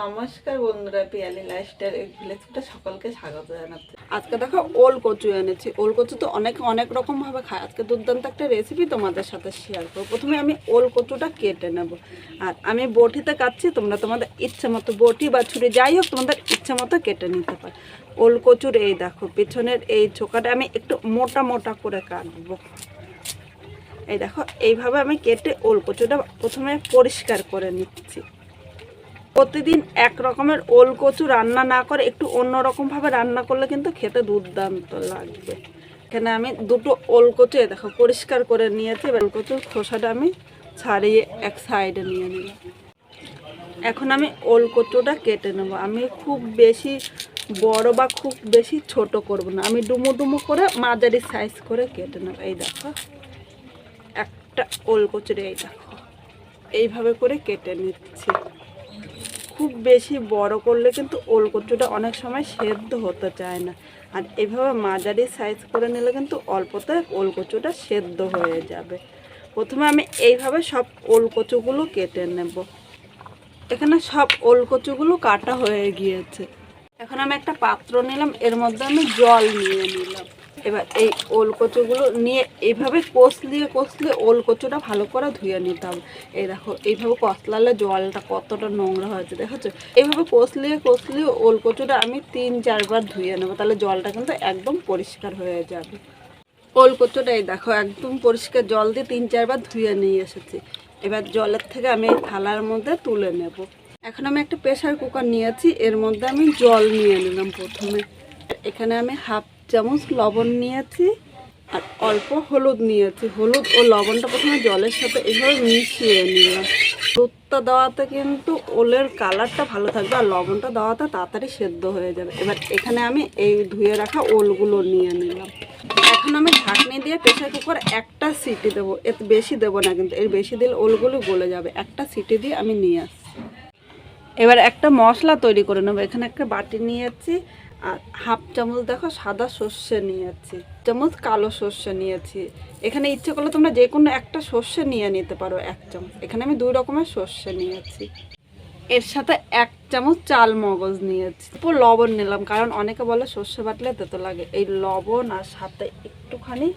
নমস্কার বন্ধুরা, পিয়ালি লাইফস্টাইল ভিলেজটা সকলকে স্বাগত জানাচ্ছি। আজকে দেখো ওল কচু এনেছি। ওল কচু তো অনেক অনেক রকম ভাবে খায়। আজকে দুর্দান্ত একটা রেসিপি তোমাদের সাথে শেয়ার করব। প্রথমে আমি ওল কচুটা কেটে নেব। আর আমি বটিতে কাটছি, তোমরা তোমাদের ইচ্ছে মতো বটি বা ছুরি যাই হোক, তোমাদের ইচ্ছে মতো কেটে নিতে পারো। ওল কচুর এই দেখো, পিছনের এই চোকাটা আমি একটু মোটা মোটা করে কাটবো। এই দেখো, এইভাবে আমি কেটে ওল কচুটা প্রথমে পরিষ্কার করে নিচ্ছি। প্রতিদিন এক রকমের ওল কচু রান্না না করে একটু অন্য রকমভাবে রান্না করলে কিন্তু খেতে দুর্দান্ত লাগবে। এখানে আমি দুটো ওল কচু দেখো, পরিষ্কার করে নিয়েছি। এবার কচুর খোসাটা আমি ছাড়িয়ে এক সাইডে নিয়ে নিলাম। এখন আমি ওল কচুটা কেটে নেব। আমি খুব বেশি বড় বা খুব বেশি ছোট করব না। আমি ডুমো ডুমো করে মাঝারি সাইজ করে কেটে নেব। এই দেখো, একটা ওল কচুরে এই দেখো, এইভাবে করে কেটে নিচ্ছি। খুব বেশি বড় করলে কিন্তু ওল কচুটা অনেক সময় সেদ্ধ হতে চায় না। আর এভাবে মাঝারি সাইজ করে নিলে কিন্তু অল্পতে ওল কচুটা সেদ্ধ হয়ে যাবে। প্রথমে আমি এইভাবে সব ওল কচুগুলো কেটে নেব। এখানে সব ওল কচুগুলো কাটা হয়ে গিয়েছে। এখন আমি একটা পাত্র নিলাম, এর মধ্যে আমি জল নিয়ে নিলাম। এবার এই ওল কচুগুলো নিয়ে এইভাবে কষলিয়ে কষলে ওল কচুটা ভালো করে ধুয়ে নিতে হবে। এই দেখো, এইভাবে কষলালে জলটা কতটা নোংরা হয়েছে, দেখেছ? এইভাবে কষলিয়ে কষলিয়ে ওল কচুটা আমি তিন, চারবার ধুয়ে নেব, তাহলে জলটা কিন্তু একদম পরিষ্কার হয়ে যাবে। ওল কচুটা এই দেখো, একদম পরিষ্কার জল দিয়ে তিন, চারবার ধুয়ে নিয়ে এসেছি। এবার জলের থেকে আমি এই থালার মধ্যে তুলে নেব। এখন আমি একটা প্রেশার কুকার নিয়েছি, এর মধ্যে আমি জল নিয়ে নিলাম প্রথমে। এখানে আমি হাফ চামচ লবণ নিয়েছি আর অল্প হলুদ নিয়েছি। হলুদ ও লবণটা প্রথমে জলের সাথে এভাবে মিশিয়ে নিলাম। দুধটা দেওয়াতে কিন্তু ওলের কালারটা ভালো থাকবে আর লবণটা দেওয়াতে তাড়াতাড়ি সেদ্ধ হয়ে যাবে। এবার এখানে আমি এই ধুয়ে রাখা ওলগুলো নিয়ে নিলাম। এখন আমি ঢাকনি দিয়ে প্রেশার কুকার একটা সিটি দেবো। এর বেশি দেবো না কিন্তু, এর বেশি দিলে ওলগুলো গলে যাবে। একটা সিটি দিয়ে আমি নিয়ে আসছি। এবার একটা মশলা তৈরি করে নেব। এখানে একটা বাটি নিয়ে নিয়েছি। আর হাফ চামচ দেখো সাদা সর্ষে নিয়েছি। চামচ কালো সর্ষে নিয়েছি। এখানে ইচ্ছে করলে তোমরা যে কোনো একটা সর্ষে নিয়ে নিতে পারো, এক চামচ। এখানে আমি দুই রকমের সর্ষে নিয়েছি। এর সাথে এক চামচ চাল মগজ নিয়েছি। পুরো লবণ নিলাম, কারণ অনেকে বলে সর্ষে বাটলে তেতো লাগে। এই লবণ আর সাথে একটুখানি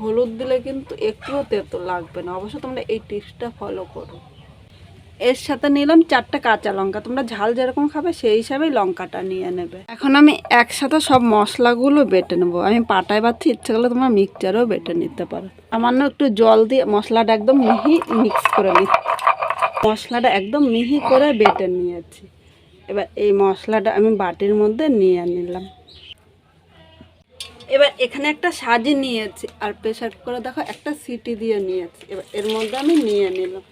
হলুদ দিলে কিন্তু একটুও তেতো লাগবে না। অবশ্য তোমরা এই টিপসটা ফলো করো। এর সাথে নিলাম চারটে কাঁচা লঙ্কা। তোমরা ঝাল যেরকম খাবে সেই হিসাবেই লঙ্কাটা নিয়ে নেবে। এখন আমি একসাথে সব মশলাগুলো বেটে নেব। আমি পাটায় বাচ্ছি ইচ্ছে করলে তোমরা মিক্সচারও বেটে নিতে পারো। সামান্য একটু জল দিয়ে মশলাটা একদম মিহি মিক্স করে নিচ্ছি মশলাটা একদম মিহি করে বেটে নিয়েছি। এবার এই মশলাটা আমি বাটির মধ্যে নিয়ে নিলাম। এবার এখানে একটা সাজি নিয়েছি। আর প্রেশার কুকারে দেখো একটা সিটি দিয়ে নিয়েছি। এবার এর মধ্যে আমি নিয়ে নিলাম।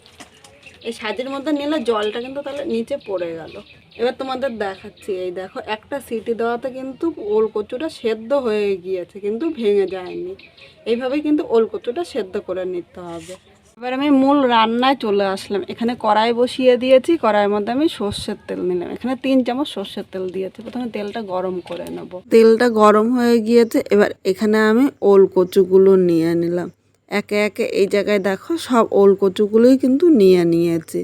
এই সাজের মধ্যে নিলে জলটা কিন্তু তাহলে নিচে পড়ে গেল। এবার তোমাদের দেখাচ্ছি, এই দেখো, একটা সিটি দেওয়াতে কিন্তু ওল কচুটা সেদ্ধ হয়ে গিয়েছে, কিন্তু ভেঙে যায়নি। এইভাবেই কিন্তু ওল কচুটা সেদ্ধ করে নিতে হবে। এবার আমি মূল রান্নায় চলে আসলাম। এখানে কড়াই বসিয়ে দিয়েছি, কড়াইয়ের মধ্যে আমি সর্ষের তেল নিলাম। এখানে তিন চামচ সর্ষের তেল দিয়েছি, প্রথমে তেলটা গরম করে নেব। তেলটা গরম হয়ে গিয়েছে, এবার এখানে আমি ওল কচুগুলো নিয়ে নিলাম। একে একে এই জায়গায় দেখো সব ওল কচুগুলোই কিন্তু নিয়ে নিয়েছি।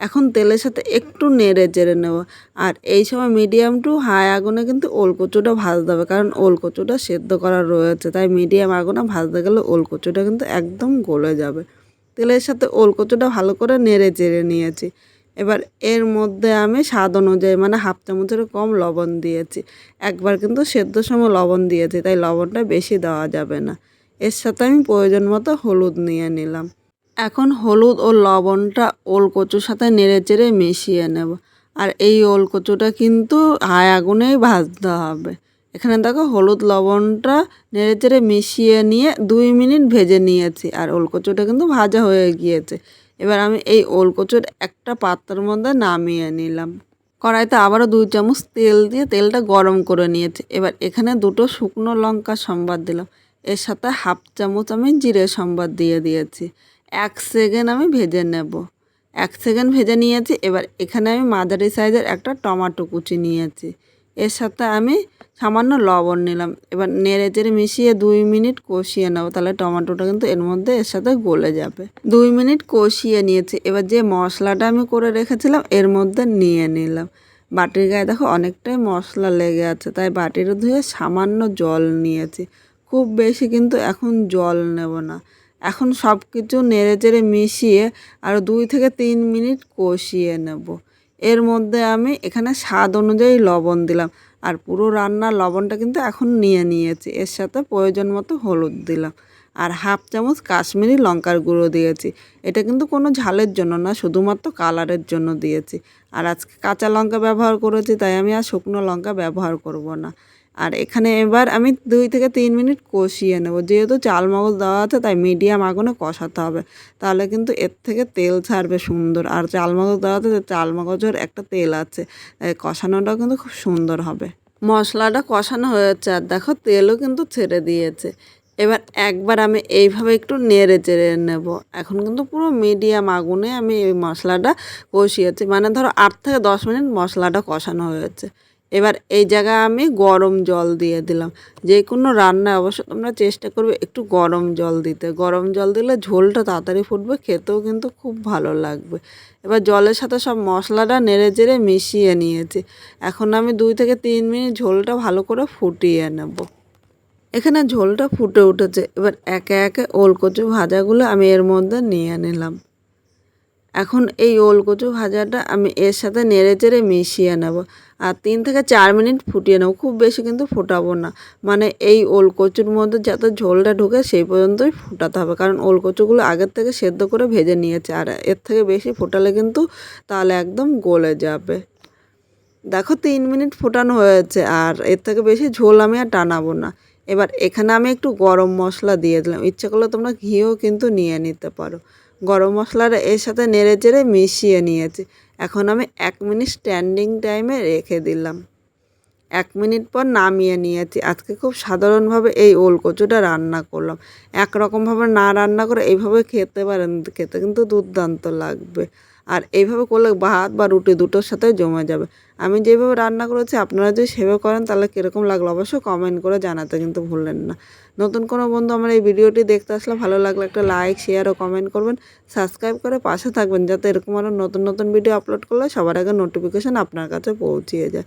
এখন তেলের সাথে একটু নেড়ে চেড়ে নেব। আর এই সময় মিডিয়াম টু হাই আগুনে কিন্তু ওল কচুটা ভাজতে হবে, কারণ ওল কচুটা সেদ্ধ করা রয়েছে, তাই মিডিয়াম আগুনে ভাজতে গেলে ওল কচুটা কিন্তু একদম গলে যাবে। তেলের সাথে ওল কচুটা ভালো করে নেড়ে চেড়ে নিয়েছি। এবার এর মধ্যে আমি স্বাদ অনুযায়ী মানে হাফ চামচের কম লবণ দিয়েছি। একবার কিন্তু সেদ্ধ সময় লবণ দিয়েছি, তাই লবণটা বেশি দেওয়া যাবে না। এর সাথে আমি প্রয়োজন মতো হলুদ নিয়ে নিলাম। এখন হলুদ ও লবণটা ওল কচুর সাথে নেড়ে চেড়ে মিশিয়ে নেব। আর এই ওল কচুটা কিন্তু হাই আগুনেই ভাজতে হবে। এখানে দেখো হলুদ লবণটা নেড়ে চেড়ে মিশিয়ে নিয়ে দুই মিনিট ভেজে নিয়েছি আর ওল কচুটা কিন্তু ভাজা হয়ে গিয়েছে। এবার আমি এই ওল কচুর একটা পাত্রের মধ্যে নামিয়ে নিলাম। কড়াইতে আবারও দুই চামচ তেল দিয়ে তেলটা গরম করে নিয়েছি। এবার এখানে দুটো শুকনো লঙ্কা সম্বাদ দিলাম। এর সাথে হাফ চামচ আমি জিরে সম্বাদ দিয়ে দিয়েছি। এক সেকেন্ড আমি ভেজে নেব। এক সেকেন্ড ভেজে নিয়েছি, এবার এখানে আমি মাঝারি সাইজের একটা টমাটো কুচি নিয়েছি। এর সাথে আমি সামান্য লবণ নিলাম। এবার নেড়ে চেড়ে মিশিয়ে দুই মিনিট কষিয়ে নেব, তাহলে টমেটোটা কিন্তু এর মধ্যে এর সাথে গলে যাবে। দুই মিনিট কষিয়ে নিয়েছি, এবার যে মশলাটা আমি করে রেখেছিলাম, এর মধ্যে নিয়ে নিলাম। বাটির গায়ে দেখো অনেকটাই মশলা লেগে আছে, তাই বাটিটা ধুয়ে সামান্য জল নিয়েছি। খুব বেশি কিন্তু এখন জল নেব না। এখন সব কিছু নেড়ে চেড়ে মিশিয়ে আরও দুই থেকে তিন মিনিট কষিয়ে নেব। এর মধ্যে আমি এখানে স্বাদ অনুযায়ী লবণ দিলাম আর পুরো রান্নার লবণটা কিন্তু এখন নিয়ে নিয়েছি। এর সাথে প্রয়োজন মতো হলুদ দিলাম আর হাফ চামচ কাশ্মীরি লঙ্কার গুঁড়ো দিয়েছি। এটা কিন্তু কোনো ঝালের জন্য না, শুধুমাত্র কালারের জন্য দিয়েছি। আর আজকে কাঁচা লঙ্কা ব্যবহার করেছি, তাই আমি আর শুকনো লঙ্কা ব্যবহার করব না। আর এখানে এবার আমি দুই থেকে তিন মিনিট কষিয়ে নেব। যেহেতু চাল মগজ দেওয়া আছে, তাই মিডিয়াম আগুনে কষাতে হবে। তাহলে কিন্তু এর থেকে তেল ছাড়বে সুন্দর। আর চাল মগজ দেওয়া আছে চাল মগজের একটা তেল আছে, তাই কষানোটাও কিন্তু খুব সুন্দর হবে। মশলাটা কষানো হয়েছে, আর দেখো তেলও কিন্তু ছেড়ে দিয়েছে। এবার একবার আমি এইভাবে একটু নেড়ে চেড়ে নেব। এখন কিন্তু পুরো মিডিয়াম আগুনে আমি এই মশলাটা কষিয়েছি। মানে ধরো আট থেকে দশ মিনিট মশলাটা কষানো হয়েছে। এবার এই জায়গায় আমি গরম জল দিয়ে দিলাম। যে কোনো রান্নায় অবশ্য তোমরা চেষ্টা করবে একটু গরম জল দিতে। গরম জল দিলে ঝোলটা তাড়াতাড়ি ফুটবে, খেতেও কিন্তু খুব ভালো লাগবে। এবার জলের সাথে সব মশলাটা নেড়ে চেড়ে মিশিয়ে নিয়েছি। এখন আমি দুই থেকে তিন মিনিট ঝোলটা ভালো করে ফুটিয়ে নেব। এখানে ঝোলটা ফুটে উঠেছে। এবার একে একে ওলকচু ভাজাগুলো আমি এর মধ্যে নিয়ে নিলাম। এখন এই ওলকচু ভাজাটা আমি এর সাথে নেড়ে চেড়ে মিশিয়ে নেব। আর তিন থেকে চার মিনিট ফুটিয়ে নেব। খুব বেশি কিন্তু ফোটাবো না। মানে এই ওলকচুর মধ্যে যাতে ঝোলটা ঢুকে সেই পর্যন্তই ফোটাতে হবে। কারণ ওলকচুগুলো আগের থেকে সেদ্ধ করে ভেজে নিয়েছে। আর এর থেকে বেশি ফোটালে কিন্তু তাহলে একদম গলে যাবে। দেখো তিন মিনিট ফোটানো হয়েছে। আর এর থেকে বেশি ঝোল আমি আর টানাবো না। এবার এখানে আমি একটু গরম মশলা দিয়ে দিলাম। ইচ্ছে করলে তোমরা ঘিও কিন্তু নিয়ে নিতে পারো। গরম মশলাটা এর সাথে নেড়ে চেড়ে মিশিয়ে নিয়েছি। এখন আমি এক মিনিট স্ট্যান্ডিং টাইমে রেখে দিলাম। এক মিনিট পর নামিয়ে নিয়েছি। আজকে খুব সাধারণভাবে এই ওল কচুটা রান্না করলাম। একরকমভাবে না রান্না করে এইভাবে খেতে পারেন, খেতে কিন্তু দুর্দান্ত লাগবে। আর এইভাবে করলে ভাত বা রুটি দুটোর সাথে জমে যাবে। আমি যেভাবে রান্না করেছি, আপনারা যদি সেভাবে করেন, তাহলে কীরকম লাগল অবশ্যই কমেন্ট করে জানাতে কিন্তু ভুললেন না। নতুন কোনো বন্ধু আমার এই ভিডিওটি দেখতে আসলে ভালো লাগলে একটা লাইক শেয়ার ও কমেন্ট করবেন। সাবস্ক্রাইব করে পাশে থাকবেন, যাতে এরকম আরও নতুন নতুন ভিডিও আপলোড করলে সবার আগে নোটিফিকেশান আপনার কাছে পৌঁছিয়ে যায়।